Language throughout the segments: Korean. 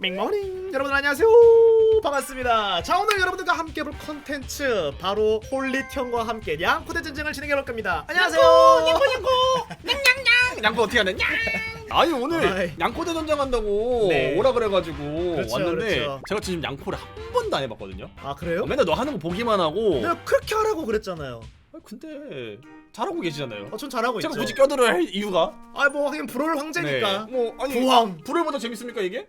맹머닝 여러분 안녕하세요 반갑습니다 자 오늘 여러분들과 함께 볼 컨텐츠 바로 홀리티형과 함께 양코대 전쟁을 진행해 볼 겁니다 안녕하세요 냥코 냥코 양코 어떻게 하냐? 냥! 아니 오늘 아이. 양코대 전쟁한다고 네. 오라 그래가지고 그렇죠, 왔는데 그렇죠. 제가 지금 양코를 한 번도 안 해봤거든요. 아 그래요? 어, 맨날 너 하는 거 보기만 하고. 내가 그렇게 하라고 그랬잖아요 아, 근데 잘하고 계시잖아요. 어, 전 잘하고 제가 있죠 굳이 껴들어야 할 이유가? 아 뭐 하긴 불올 황제니까 네. 뭐 아니 부왕 불을보다 재밌습니까 이게?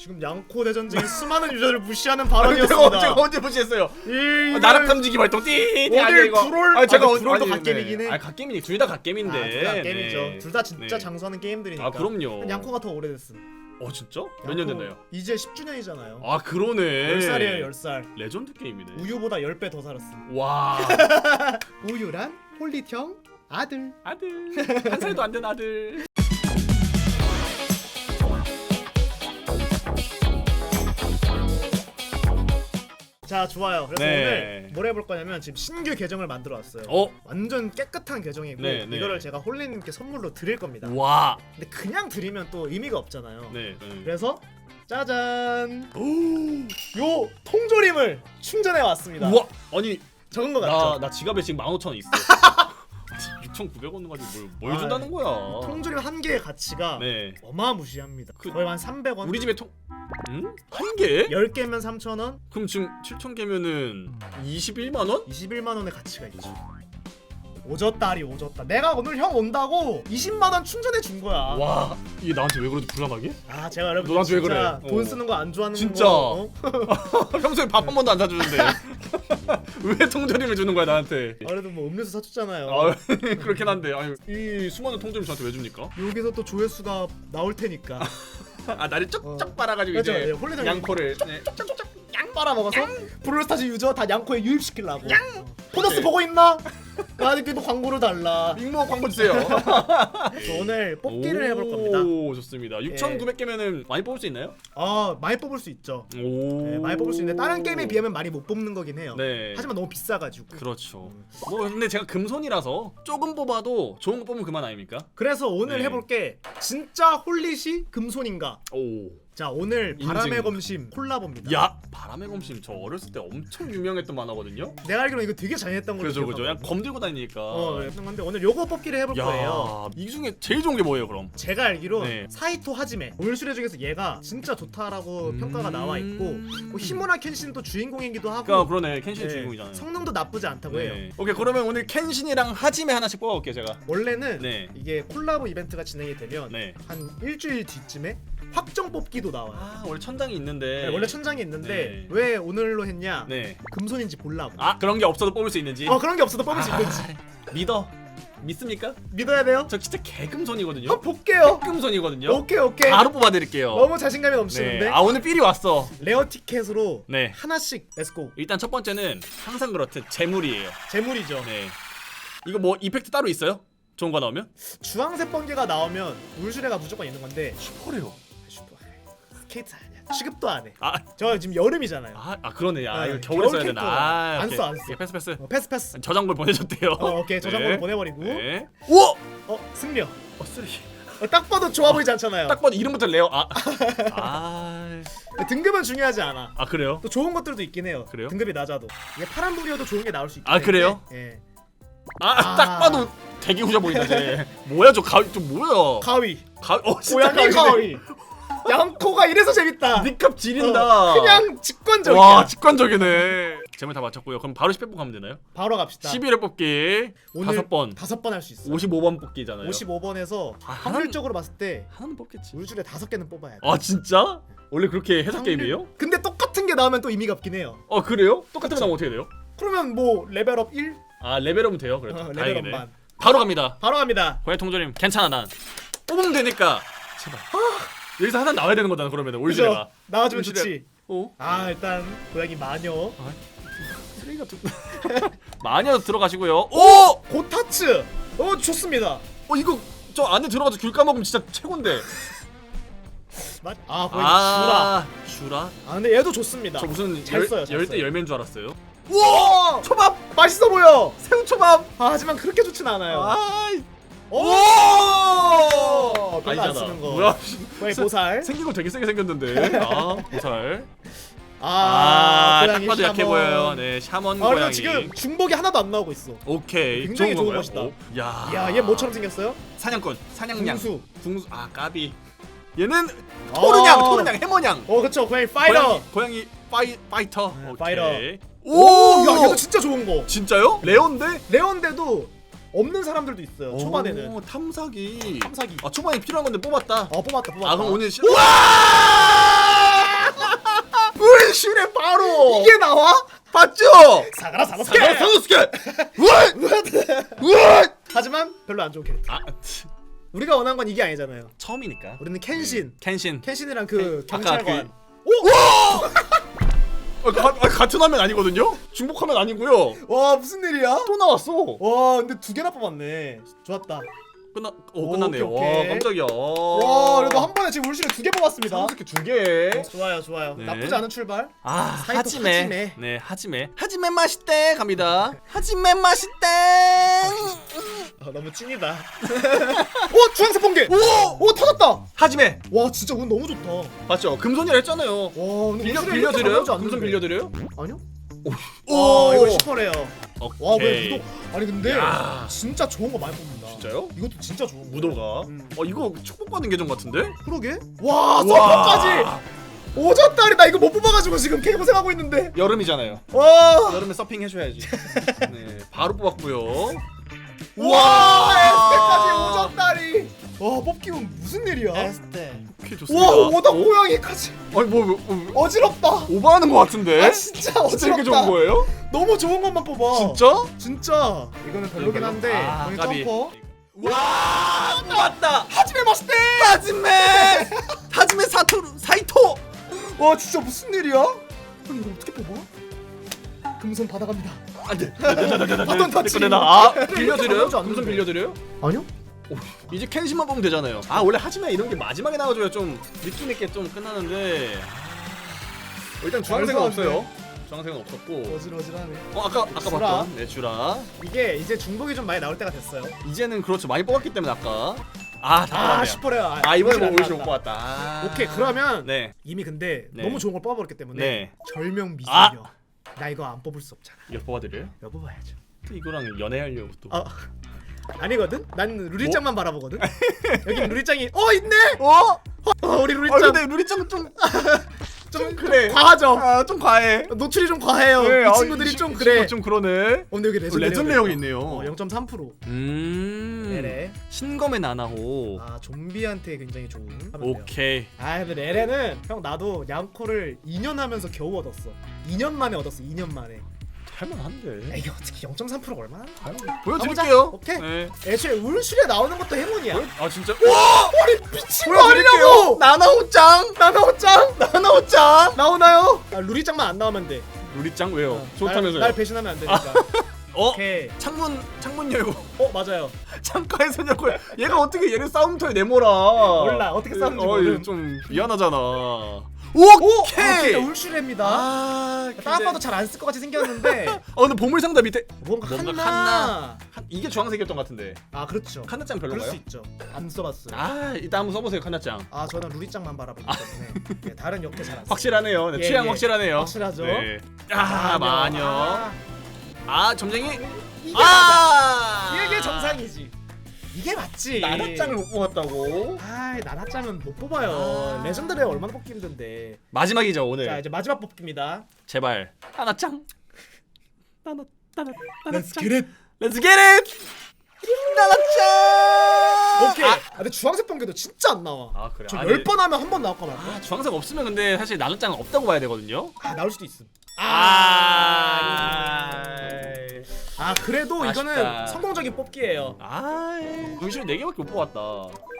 지금 양코 대 전쟁의 수많은 유저를 무시하는 발언이었습니다 제가 언제 무시했어요? 이- 아, 나락 탐지기 발동 띠. 오늘 불올- 아, 제가 근데 불올도 아니, 갓겜이긴 해. 아 갓겜이니 둘다 갓겜인데. 아, 둘다 게임이죠 네. 둘다 진짜 네. 장수하는 게임들이니까 아 그럼요. 양코가 더 오래됐음 어 진짜? 몇년 양코 됐나요? 이제 10주년이잖아요 아 그러네. 10살이에요 10살 레전드 게임이네. 우유보다 10배 더 살았음 와. 우유란 홀리형 아들 아들 한 살도 안 된 아들 자 좋아요. 그래서 네. 오늘 뭘 해볼 거냐면 지금 신규 계정을 만들어 왔어요. 어? 완전 깨끗한 계정이고 네, 네. 이거를 제가 홀리님께 선물로 드릴 겁니다. 와. 근데 그냥 드리면 또 의미가 없잖아요. 네, 네. 그래서 짜잔. 요 통조림을 충전해 왔습니다. 우와! 아니 적은 거 나, 같죠? 나 지갑에 지금 15,000원 있어. 6,900원 가지고 뭘, 뭘 아, 준다는 거야? 통조림 한 개의 가치가 네. 어마무시합니다. 그- 거의 한 300원 우리 집에 통 응? 한 개? 10개면 3,000원 그럼 지금 7,000개면은 21만 원? 21만 원의 가치가 있죠. 오졌다리 오졌다. 내가 오늘 형 온다고 20만 원 충전해 준 거야. 와 이게 나한테 왜 그러지 불안하게? 아 제가 여러분 너한테 왜 진짜 그래? 돈 어. 쓰는 거 안 좋아하는 진짜. 거. 어? 평소에 밥 한 번도 안 사주는데 왜 통조림을 주는 거야 나한테 아, 그래도 뭐 음료수 사줬잖아요. 아 그렇긴 한데 아니, 이 수많은 통조림 저한테 왜 줍니까? 여기서 또 조회수가 나올 테니까. 아 나를 쪽쪽 어. 빨아가지고 그렇죠. 이제 네, 홀리장 양코를 네. 양 빨아 먹어서 브롤스타즈 유저 다 양코에 유입시키려고. 어. 보너스 보고 있나? 아직도 광고를 달라. 빅모 광고 주세요. 오늘 뽑기를 해볼 겁니다. 오 좋습니다. 6,900개면은 많이 뽑을 수 있나요? 아 많이 뽑을 수 있죠. 오 네, 많이 뽑을 수 있는데 다른 게임에 비하면 많이 못 뽑는 거긴 해요. 네. 하지만 너무 비싸가지고. 그렇죠. 뭐 근데 제가 금손이라서 조금 뽑아도 좋은 거 뽑으면 그만 아닙니까? 그래서 오늘 네. 해볼 게 진짜 홀릿이 금손인가? 오. 자 오늘 인증. 바람의 검심 콜라보입니다. 야 바람의 검심 저 어렸을 때 엄청 유명했던 만화거든요. 내가 알기로 이거 되게 잘했던 걸로 그죠 그죠. 그냥 기억하거든요. 검 들고 다니니까. 어 그랬던 건데 오늘 요거 뽑기를 해볼 거예요. 야 이 중에 제일 좋은 게 뭐예요 그럼? 제가 알기로 네. 사이토 하지메 올슈레 중에서 얘가 진짜 좋다라고 음. 평가가 나와 있고 뭐 히무나 켄신도 주인공이기도 하고 그러니까 그러네 켄신 네, 주인공이잖아요. 성능도 나쁘지 않다고 해요. 네. 오케이 그러면 오늘 켄신이랑 하지메 하나씩 뽑아볼게요 제가. 원래는 네. 이게 콜라보 이벤트가 진행이 되면 네. 한 일주일 뒤쯤에 확정 뽑기도 나와요. 아 원래 천장이 있는데. 네, 원래 천장이 있는데 네. 왜 오늘로 했냐? 네. 금손인지 보려고. 아 그런 게 없어도 뽑을 수 있는지. 어 그런 게 없어도 뽑을 수 있는지 믿어. 믿습니까? 믿어야 돼요. 저 진짜 개금손이거든요. 한번 볼게요. 개금손이거든요. 오케이 오케이. 바로 뽑아드릴게요. 너무 자신감이 넘치는데. 네. 아 오늘 삘이 왔어. 레어 티켓으로 네. 하나씩 렛츠고. 일단 첫 번째는 항상 그렇듯 재물이에요. 재물이죠. 네. 이거 뭐 이펙트 따로 있어요? 좋은 거 나오면? 주황색 번개가 나오면 울슈레가 무조건 있는 건데 슈퍼래요. 슈퍼 스케이트 아니야. 취급도 안 해. 아, 저 지금 여름이잖아요. 아, 아 그러네. 아 네, 이거 겨울에 겨울 써야 캠프. 되나? 아, 안 오케이. 써, 안 써. 오케이, 패스 패스. 어, 패스 패스. 저장물 보내줬대요. 어 오케이 저장고를 네. 보내버리고. 네. 우와! 어 승려. 어 쓰리. 어, 딱 봐도 좋아 보이지 않잖아요. 딱 봐도 이름부터 레어. 아. 아. 등급은 중요하지 않아. 아 그래요? 또 좋은 것들도 있긴 해요. 그래요? 등급이 낮아도. 이게 파란 불이어도 좋은 게 나올 수 있기 아. 그래요? 예. 아, 아. 딱 봐도 되게 후져 보인다 쟤. 뭐야 저 가위 저 뭐야? 가위. 가, 어 진짜 고양이 가위네. 가위. 양코가 이래서 재밌다. 니값 지린다. 어, 그냥 직관적이야. 와 직관적이네. 재물 다 맞췄고요. 그럼 바로 10회 가면 되나요? 바로 갑시다. 11회 뽑기 오늘 다섯 번. 다섯 번 할 수 있어. 55번 뽑기잖아요. 55번에서 아, 확률적으로 봤을 때 하나는 뽑겠지. 울줄에 다섯 개는 뽑아야 돼. 아 진짜? 원래 그렇게 해석 확률- 게임이에요? 근데 똑같은 게 나오면 또 의미가 없긴 해요. 어 그래요? 똑같은 거 나오면 어떻게 돼요? 그러면 뭐 레벨업 1? 아 레벨업은 돼요. 그래도 어, 다행이네. 레벨업만. 바로 갑니다. 바로 갑니다. 고양이 통조림 괜찮아 난. 뽑으면 되니까. 제발. 여기서 하나 나와야 되는 거잖아 그러면 올시레가. 그죠? 나와주면 좋지. 어? 아 일단 고양이 마녀. 쓰레기 같은. 마녀 들어가시고요. 오! 고타츠. 어 좋습니다. 어 이거 저 안에 들어가서 귤 까먹으면 진짜 최곤데. 맞. 아 고양이 주라. 아 슈라? 아 근데 얘도 좋습니다. 저 무슨 잘 열, 써요, 잘 열대 써요. 열매인 줄 알았어요. 우와 초밥 맛있어 보여. 새우 초밥. 아, 하지만 그렇게 좋진 않아요. 아 오! 별로 안 아니잖아. 쓰는 거. 뭐야? 고양이 보살. 생긴 거 되게 세게 생겼는데. 아 보살. 아, 아, 고양이 봐도 약해 샤먼. 보여요. 네, 샤먼 아, 그리고 고양이. 지금 중복이 하나도 안 나오고 있어. 오케이. 굉장히 좋은 건가요? 것이다. 오, 야. 야, 얘 뭐처럼 생겼어요? 사냥꾼, 사냥냥. 궁수. 궁수. 아, 까비. 얘는 어. 토르냥, 토르냥, 해머냥. 어, 그쵸. 고양이 파이터. 고양이, 고양이 파이 파이터. 네, 오케이. 파이터. 오, 오, 야, 얘도 진짜 좋은 거. 진짜요? 레온데? 레온데도 없는 사람들도 있어요. 초반에는. 오, 탐사기. 탐사기. 아, 초반에 필요한 건데 뽑았다. 어, 뽑았다, 뽑았다. 아, 그럼 오늘 시... 우와! 물실에 바로 이게 나와? 봤죠? 사가라, 사가 스케. 사가 사가 스케. 우와! 우와! 하지만 별로 안 좋은 캐릭터. 아, 우리가 원한 건 이게 아니잖아요. 처음이니까. 우리는 켄신. 켄신. 켄신이랑 그 켄- 아까 경찰관. 어, 가, 아, 같은 화면 아니거든요? 중복 화면 아니고요. 와, 무슨 일이야? 또 나왔어. 와, 근데 두 개나 뽑았네. 좋았다. 끝나. 어, 오, 끝났네요. 오케이, 오케이. 와, 깜짝이야. 와, 그래도 한 번에 지금 울실에 두개 뽑았습니다. 사무스케 두 개. 좋아요, 좋아요. 네. 나쁘지 않은 출발. 아, 사이토 하지메. 하지메. 네, 하지메. 하지메 맛있대 갑니다. 하지메 맛있대. 아, 너무 찐이다. 오, 주황색 번개. 오, 오 터졌다. 하지메. 와, 진짜 운 너무 좋다. 맞죠? 금손이라 했잖아요. 와, 근데 빌려 빌려드려요? 이렇게 금손 빌려드려요? 아니요? 오, 와, 이거 슈퍼래요. 와, 왜 오케이. 무도? 아니 근데 야. 진짜 좋은 거 많이 뽑는다. 진짜요? 이것도 진짜 좋은 거. 무도가. 음. 어, 이거 축복받은 계정 같은데? 그러게? 와, 와. 서퍼까지. 오졌다리 나 이거 못 뽑아가지고 지금 개 고생하고 있는데. 여름이잖아요. 와. 여름에 서핑 해줘야지. 네, 바로 뽑았고요. 와, 에스테까지 오졌다리. 와, 뽑기면 무슨 일이야? 에스테 오케이 좋습니다. 와, 오다 고양이까지. 아니 뭐, 뭐, 뭐 어지럽다. 오버하는 것 같은데? 아 진짜 진짜 어지럽다. 이렇게 좋은 거예요? 너무 좋은 것만 뽑아. 진짜? 진짜. 이거는 별로긴 한데. 아, 까비. 점퍼. 와 뽑았다. 하지메 맛있대. 하지메 하지메 사토 사이토. 와, 진짜 무슨 일이야? 아니 이거 어떻게 뽑아? 금손 받아갑니다. 안돼. 바톤 터치. 아 빌려드려요? 나오지 않는데. 금손 빌려드려요? 아니요? 오, 이제 켄시만 뽑으면 되잖아요. 아 원래 하지메 이런 게 마지막에 나와줘야 좀 느낌 있게 좀 끝나는데. 어, 일단 주황색은 말도 안 없어요. 주황색은 없었고. 어질어질하네. 어 아까 아까 주라. 봤던 네 주라. 이게 이제 중복이 좀 많이 나올 때가 됐어요. 이제는 그렇죠 많이 뽑았기 때문에 아까. 아다 아, 뽑았네요. 슈퍼레어. 아 이번에 뭐안 올시 못. 뽑았다. 아. 오케이, 그러면 네. 이미 근데 네. 너무 좋은 걸 뽑아버렸기 때문에 네. 절명 미소녀. 아! 나 이거 안 뽑을 수 없잖아. 이거 뽑아드려요? 이거 뽑아야죠. 또 이거랑 연애하려고 또. 아 아니거든? 난 루리짱만 바라보거든. 여기 루리짱이 어 있네. 어? 어, 우리 아 루리짱 근데 루리짱 좀, 좀 그래. 과하죠. 아, 좀 과해. 노출이 좀 과해요. 네, 이 아, 친구들이 이 좀 친구 그래. 좀 그러네. 어, 근데 여기 레전 레전 레어가 있네요. 어, 0.3%. 음. 레레. 신검의 나나호. 아 좀비한테 굉장히 좋은. 돼요. 오케이. 아 근데 레레는 형 나도 양코를 2년 하면서 겨우 얻었어. 2년 만에 얻었어. 2년 만에. 할만한데. 에이 어떻게 0.3%가 얼마나? 보여드릴게요. 오케이. 네. 애초에 울술에 나오는 것도 행운이야. 아 진짜. 아니 미친 거 보여드릴게요. 아니냐고! 나나호짱. 나나오짱 나나호짱. 나오나요? 아 루리짱만 안 나오면 돼. 루리짱 왜요? 어, 좋다면서요? 날, 날 배신하면 안 되니까. 어? 오케이. 창문 창문 열고 어 맞아요. 창가에서 열고 얘가 어떻게 얘를 싸움터에 내몰아? 몰라, 어떻게 싸우는지 어. 이거 좀 미안하잖아. 오! 오케이. 아, 울술입니다. 아, 딱 봐도 잘 안 쓸 것 같이 생겼는데 어 근데 보물 상자 밑에 뭔가, 뭔가 칸나. 칸나. 한- 이게 주황색이었던 것 같은데 아 그렇죠. 칸나짱 그럴 별로가요? 수 있죠. 안 써봤어요. 아, 아 이따 한번 써보세요 칸나짱. 저는 루리짱만 바라보기 때문에 네, 다른 역대 잘안 써. 확실하네요. 네, 예, 취향 예. 확실하네요. 확실하죠. 네. 아 마녀. 아, 아 점쟁이. 이게 맞아. 아 이게 정상이지. 이게 맞지. 나나짱을 못 뽑았다고. 아, 나나짱은 못 뽑아요. 아. 레전드레어 얼마나 뽑기 힘든데. 마지막이죠 오늘. 자 이제 마지막 뽑기입니다. 제발 나나짱. 나나 나나 Let's get it. Let's get it. 나나 짱. 오케이. 아, 근데 주황색 번개도 진짜 안 나와. 아 그래. 저 아니, 열 번 하면 한 번 나올까 말까. 아, 주황색 없으면 근데 사실 나나 짱은 없다고 봐야 되거든요. 아, 나올 수도 있음. 아. 아 그래도 아쉽다. 이거는 성공적인 뽑기예요. 아, 문실 4 개밖에 못 뽑았다.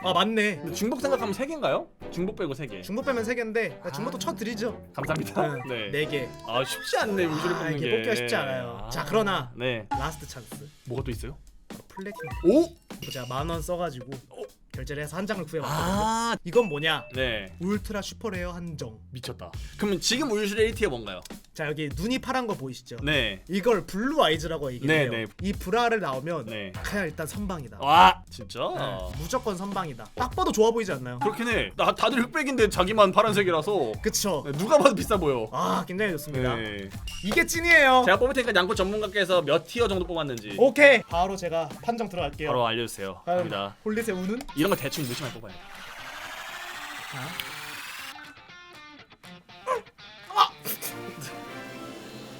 아 맞네. 근데 중복 생각하면 3 개인가요? 중복 빼고 3 개. 중복 빼면 세 개인데 아. 중복도 쳐 드리죠. 감사합니다. 네. 네. 네 개. 아 쉽지 않네 문실을 아, 뽑는 이게 게. 뽑기가 쉽지 않아요. 자, 그러나 네. 라스트 찬스. 뭐가 또 있어요? 플래티넘. 오. 제가 만원 써가지고 어? 결제를 해서 한 장을 구해왔거든요. 아, 이건 뭐냐? 네. 울트라 슈퍼레어 한정. 미쳤다. 그러면 지금 우유실의 AT가 뭔가요? 자 여기 눈이 파란 거 보이시죠? 네. 이걸 블루 아이즈라고 얘기해요. 네, 네. 이 브라를 나오면 네. 그냥 일단 선방이다. 와, 진짜? 네, 무조건 선방이다. 딱 봐도 좋아 보이지 않나요? 그렇긴 해. 나 다들 흑백인데 자기만 파란색이라서 그쵸? 네, 누가 봐도 비싸 보여. 아 굉장히 좋습니다. 네. 이게 찐이에요. 제가 뽑을 테니까 양코 전문가께서 몇 티어 정도 뽑았는지 오케이 바로 제가 판정 들어갈게요. 바로 알려주세요. 갑니다. 홀릿의 우는? 이런 거 대충 무시만 뽑아요. 자,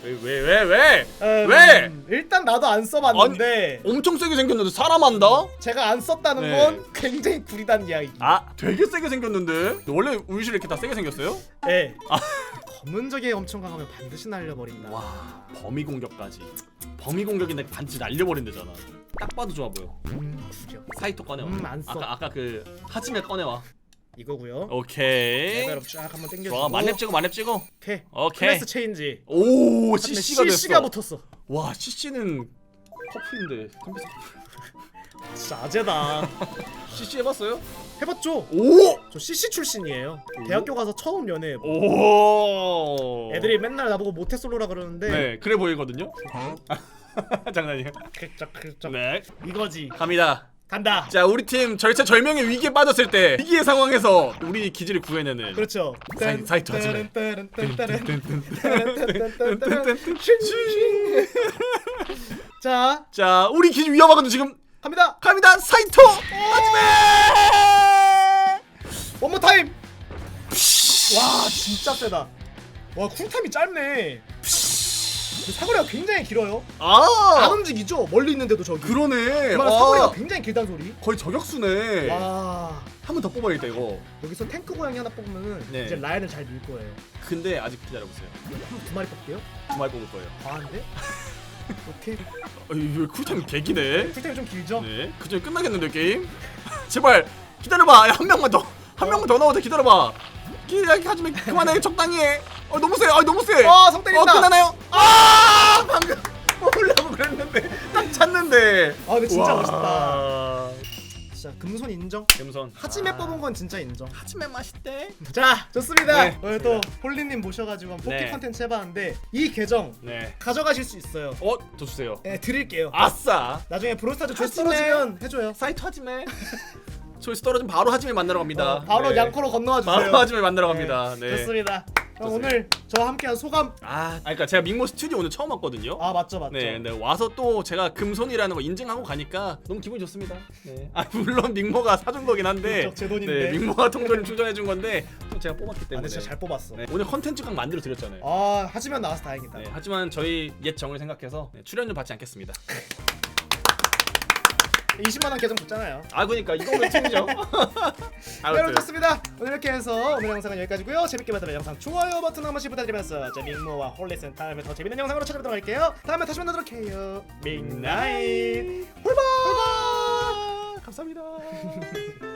왜 왜 왜 왜? 음, 왜? 일단 나도 안 써봤는데 엄청 세게 생겼는데 사람 한다? 제가 안 썼다는 네. 건 굉장히 구리단 이야기. 아, 되게 세게 생겼는데. 원래 우유실 이렇게 다 세게 생겼어요? 네. 검은 적이 엄청 강하면 반드시 날려버린다. 와, 범위 공격까지. 범위 공격인데 반드시 날려버린대잖아. 딱 봐도 좋아 보여. 음, 구려. 사이토 꺼내와. 음, 안 써. 아까 아까 그 하지메 꺼내와. 이거고요. 오케이. 레벨업 쫙 한번 당겨주고. 좋아, 만렙 찍어, 만렙 찍어. 오케이. 오케이. 클래스 체인지. 오, CC가 됐어. CC가 붙었어. 와, CC는 커플인데. 컴퓨터 진짜 아재다. CC 해봤어요? 해봤죠? 오! 저 CC 출신이에요. 오? 대학교 가서 처음 연애. 오! 애들이 맨날 나보고 모태솔로라 그러는데. 네, 그래 보이거든요. 장난이에요. 클쩍 클쩍. 네, 이거지. 갑니다. 간다. 자, 우리 팀 절체절명의 위기에 빠졌을 때 위기의 상황에서 우리 기지를 구해내는 그렇죠. 사이- 사이트 하지마. 따른. 자, 자, 우리 기지 위험하거든 지금. 갑니다. 갑니다. 사이토. 하지메. 원모 타임. 와, 진짜 세다. 와, 쿨타임이 짧네. 그 사거리가 굉장히 길어요. 안 아, 움직이죠? 멀리 있는데도 저기. 그러네. 와. 사거리가 굉장히 길단 소리. 거의 저격수네. 와, 한 번 더 뽑아야겠다 이거. 여기서 탱크 고양이 하나 뽑으면은 네. 이제 라인을 잘 밀 거예요. 근데 아직 기다려보세요. 한두 마리 뽑게요. 두 마리 뽑을 거예요. 과한데? 오케이. 어, 이거 쿨타임 개기네. 쿨타임 좀 길죠? 네, 그전에 끝나겠는데 게임? 제발 기다려봐. 야, 한 명만 더, 한 명만 더 나오자. 기다려봐. 기다려, 하지만 그만해. 적당히 해. 어, 너무 세. 아, 너무 세. 와, 성 때린다. 어, 끝나나요? 아, 방금 먹으려고 그랬는데 딱 찼는데. 아, 근데 진짜 와. 멋있다. 진짜 금손 인정. 금손. 하지메 뽑은 건 진짜 인정. 하지메 맛있대. 자, 좋습니다. 네. 오늘 또 홀리님 모셔가지고 뽑기 네. 컨텐츠 해봤는데 이 계정 네. 가져가실 수 있어요. 어, 더 주세요. 네, 드릴게요. 아싸. 나중에 브로스타즈 하지메. 떨어지면 해줘요. 사이트 하지메. 조회수 떨어지면 바로 하지메 만나러 갑니다. 어, 바로 네. 양코로 건너와 주세요. 바로 하지메 만나러 갑니다. 네. 좋습니다. 그럼 좋습니다. 오늘 저와 함께한 소감. 아, 그러니까 제가 민모 스튜디오 오늘 처음 왔거든요. 아 맞죠 맞죠. 네, 근데 와서 또 제가 금손이라는 거 인증하고 가니까 너무 기분이 좋습니다. 네. 아 물론 민모가 사준 거긴 한데, 그렇죠, 제 돈인데. 네, 민모가 통조림 충전해 준 건데 또 제가 뽑았기 아, 때문에. 근데 진짜 잘 뽑았어. 네, 오늘 컨텐츠 각 만들어 드렸잖아요. 아 하지만 나와서 다행이다. 네, 하지만 저희 옛 정을 생각해서 네, 출연료 받지 않겠습니다. 20만 원 계정 줬잖아요. 아 그러니까 이거는 팀이죠. 네, 여러분 좋습니다. 오늘 이렇게 해서 오늘 영상은 여기까지고요. 재밌게 봤다면 영상 좋아요 버튼 한 번씩 부탁드리면서 저 민모와 홀리슨 다음에 더 재밌는 영상으로 찾아뵙도록 할게요. 다음에 다시 만나도록 해요. 밍나잇 홀바. 감사합니다.